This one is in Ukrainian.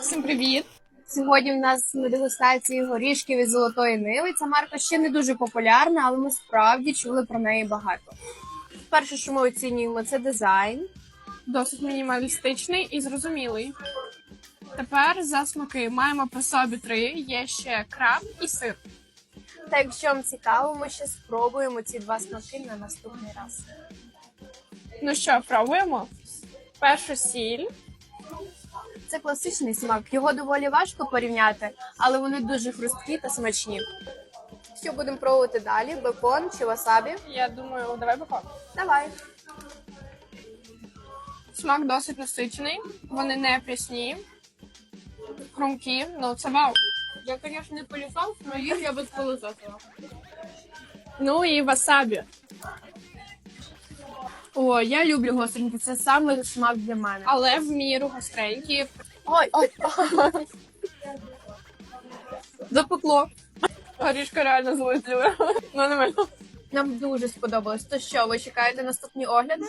Всім привіт! Сьогодні в нас на дегустації горішків із золотої ниви. Ця марка ще не дуже популярна, але ми справді чули про неї багато. Перше, що ми оцінюємо, це дизайн. Досить мінімалістичний і зрозумілий. Тепер за смаки маємо при собі три: є ще краб і сир. Та якщо вам цікаво, ми ще спробуємо ці два смаки на наступний раз. Ну що, пробуємо? Першу сіль. Це класичний смак. Його доволі важко порівняти, але вони дуже хрусткі та смачні. Що будемо пробувати далі? Бекон чи васабі? Я думаю, давай бекон. Давай. Смак досить насичений, вони не прісні, хрумкі, ну це вау. Я, звісно, не полюсав, але їх я без полососила. Ну і васабі. О, я люблю гостренькі, це саме смак для мене. Але в міру гостренькі. Ой, ой. Запекло. Горішка реально злизлює. Ну нормально. Нам дуже сподобалось. То що, ви чекаєте наступні огляди?